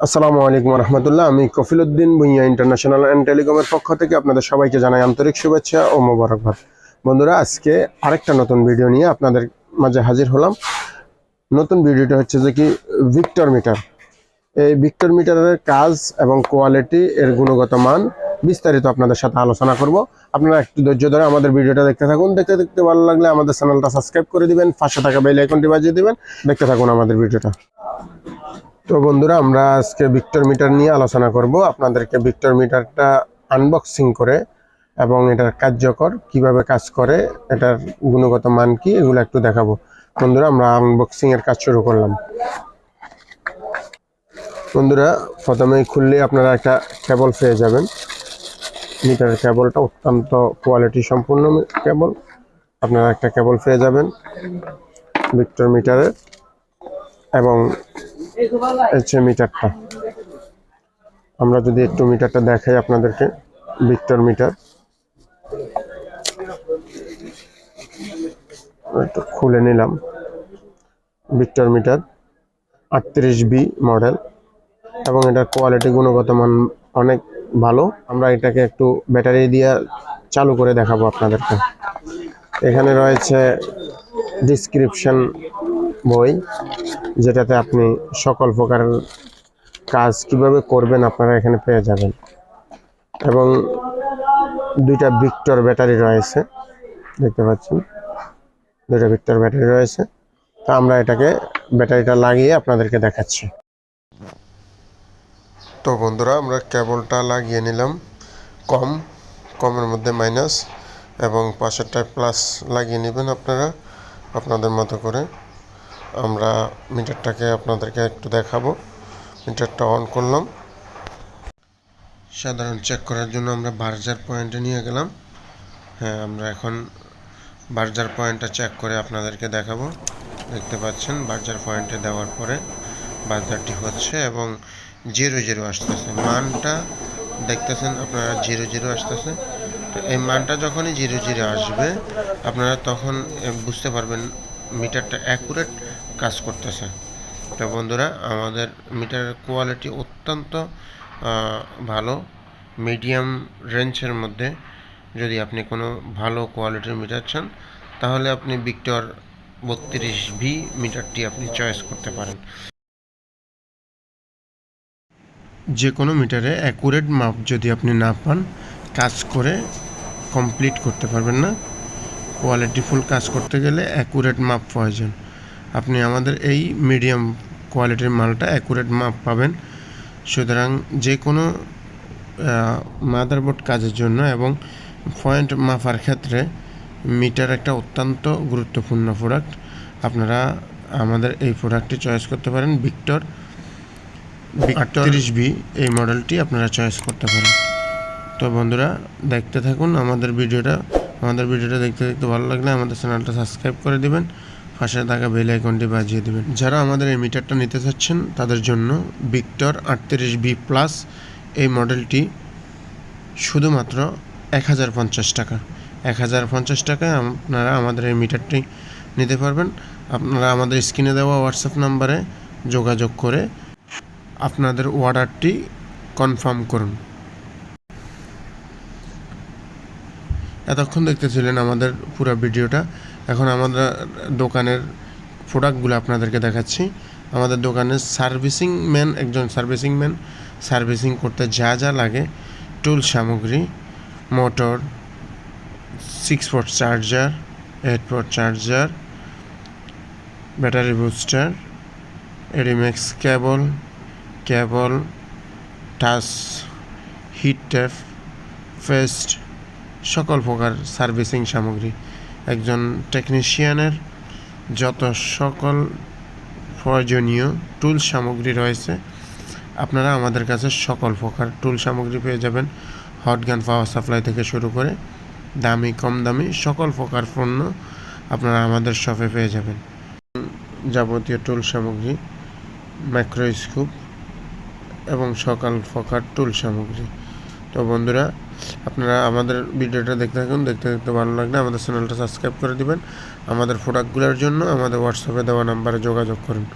আসসালামু আলাইকুম রহমতুল্লাহ। আমি কফিলউদ্দিন ভুঁইয়া ইন্টারন্যাশনাল অ্যান্ড টেলিকমের পক্ষ থেকে আপনাদের সবাইকে জানাই আন্তরিক শুভেচ্ছা ও মোবারকবাদ। বন্ধুরা, আজকে আরেকটা নতুন ভিডিও নিয়ে আপনাদের মাঝে হাজির হলাম। নতুন ভিডিওটা হচ্ছে যে কি, ভিক্টর মিটার। এই ভিক্টর মিটারের কাজ এবং কোয়ালিটি, এর গুণগত মান বিস্তারিত আপনাদের সাথে আলোচনা করব। আপনারা একটু ধৈর্য ধরে আমাদের ভিডিওটা দেখতে থাকুন। দেখতে দেখতে ভালো লাগলে আমাদের চ্যানেলটা সাবস্ক্রাইব করে দিবেন, পাশে থাকা বেল আইকনটি বাজিয়ে দিবেন। দেখতে থাকুন আমাদের ভিডিওটা। তো বন্ধুরা, আমরা আজকে ভিক্টর মিটার নিয়ে আলোচনা করব। আপনাদেরকে ভিক্টর মিটারটা আনবক্সিং করে এবং এটার কার্যকর, কীভাবে কাজ করে, এটার গুণগত মান কি, এগুলো একটু দেখাবো। বন্ধুরা, আমরা আনবক্সিং এর কাজ শুরু করলাম। বন্ধুরা, প্রথমেই খুললে আপনারা একটা কেবল পেয়ে যাবেন। মিটারের কেবলটা অত্যন্ত কোয়ালিটি সম্পূর্ণ কেবল আপনারা একটা কেবল পেয়ে যাবেন ভিক্টর মিটারের এবং হচ্ছে মিটারটা। আমরা যদি একটু মিটারটা দেখাই আপনাদেরকে, ভিক্টর মিটার। একটু খুলে নিলাম। ভিক্টর মিটার, আটত্রিশ বি মডেল। এবং এটার কোয়ালিটি গুণগত মান অনেক ভালো। আমরা এটাকে একটু ব্যাটারি দিয়ে চালু করে দেখাবো আপনাদেরকে। এখানে রয়েছে ডিসক্রিপশন বই, যেটাতে আপনি সকল প্রকার কাজ কীভাবে করবেন আপনারা এখানে পেয়ে যাবেন। এবং দুইটা ভিক্টর ব্যাটারি রয়েছে, দেখতে পাচ্ছেন। দুইটা ভিক্টর ব্যাটারি রয়েছে। তো আমরা এটাকে ব্যাটারিটা লাগিয়ে আপনাদেরকে দেখাচ্ছি। তো বন্ধুরা, আমরা কেবলটা লাগিয়ে নিলাম। কম, কমের মধ্যে মাইনাস এবং পাশেরটায় প্লাস লাগিয়ে নেবেন আপনারা, আপনাদের মতো করে। আমরা মিটারটাকে আপনাদেরকে একটু দেখাবো। মিটারটা অন করলাম। সাধারণ চেক করার জন্য আমরা বার্জার পয়েন্টে নিয়ে গেলাম। হ্যাঁ আমরা এখন বার্জার পয়েন্টটা চেক করে আপনাদেরকে দেখাবো। দেখতে পাচ্ছেন বার্জার পয়েন্টে দেওয়ার পরে বার্জারটি হচ্ছে এবং জিরো জিরো আসতেছে। মানটা দেখতেছেন, আপনারা জিরো জিরো আসতেছে। তো এই মানটা যখনই জিরো জিরো আসবে, আপনারা তখন বুঝতে পারবেন মিটারটা অ্যাকুরেট কাজ করতেছে। তো বন্ধুরা, আমাদের মিটারের কোয়ালিটি অত্যন্ত ভালো। মিডিয়াম রেঞ্জের মধ্যে যদি আপনি কোনো ভালো কোয়ালিটির মিটার চান, তাহলে আপনি ভিক্টর বত্রিশ ভি মিটারটি আপনি চয়েস করতে পারেন। যে কোনো মিটারে অ্যাকুরেট মাপ যদি আপনি না পান, কাজ করে কমপ্লিট করতে পারবেন না। কোয়ালিটিফুল কাজ করতে গেলে অ্যাকুরেট মাপ প্রয়োজন। আপনি আমাদের এই মিডিয়াম কোয়ালিটির মালটা অ্যাকুরেট মাপ পাবেন। সুতরাং যে কোনো মাদারবোর্ড কাজের জন্য এবং পয়েন্ট মাপার ক্ষেত্রে মিটার একটা অত্যন্ত গুরুত্বপূর্ণ প্রোডাক্ট আপনারা আমাদের এই প্রোডাক্টটি চয়েস করতে পারেন। ভিক্টর আটত্রিশ বি এই মডেলটি আপনারা চয়েস করতে পারেন। তো বন্ধুরা, দেখতে থাকুন আমাদের ভিডিওটা আমাদের ভিডিওটা দেখতে দেখতে ভালো লাগলে আমাদের চ্যানেলটা সাবস্ক্রাইব করে দিবেন। পাশে থাকা বেল আইকনটি বাজিয়ে দেবেন। যারা আমাদের এই মিটারটা নিতে চাচ্ছেন, তাদের জন্য ভিক্টর আটত্রিশ বি প্লাস এই মডেলটি শুধুমাত্র এক হাজার পঞ্চাশ টাকা। এক হাজার পঞ্চাশ টাকায় আপনারা আমাদের এই মিটারটি নিতে পারবেন। আপনারা আমাদের স্ক্রিনে দেওয়া হোয়াটসঅ্যাপ নাম্বারে যোগাযোগ করে আপনাদের অর্ডারটি কনফার্ম করুন। এতক্ষণ দেখতেছিলেন আমাদের পুরো ভিডিওটা। এখন আমাদের দোকানের প্রোডাক্টগুলো আপনাদেরকে দেখাচ্ছি। আমাদের দোকানের সার্ভিসিং ম্যান একজন সার্ভিসিং ম্যান সার্ভিসিং করতে যা যা লাগে টুল সামগ্রী motor six port charger eight port charger battery booster Edimax cable cable touch hit ট্যাপ ফেস্ট সকল প্রকার সার্ভিসিং সামগ্রী। একজন টেকনিশিয়ানের যত সকল প্রয়োজনীয় টুল সামগ্রী রয়েছে, আপনারা আমাদের কাছে সকল প্রকার টুল সামগ্রী পেয়ে যাবেন। হট গান পাওয়ার সাপ্লাই থেকে শুরু করে দামি, কম দামি সকল প্রকার পণ্য আপনারা আমাদের শপে পেয়ে যাবেন। যাবতীয় টুল সামগ্রী মাইক্রোস্কোপ এবং সকাল প্রকার টুল সামগ্রী। তো বন্ধুরা আপনারা আমাদের ভিডিওটা দেখতে থাকুন, দেখতে দেখতে ভালো লাগলে আমাদের চ্যানেলটা সাবস্ক্রাইব করে দিবেন। আমাদের প্রোডাক্টগুলোর জন্য আমাদের হোয়াটসঅ্যাপে দেওয়া নাম্বারে যোগাযোগ করুন।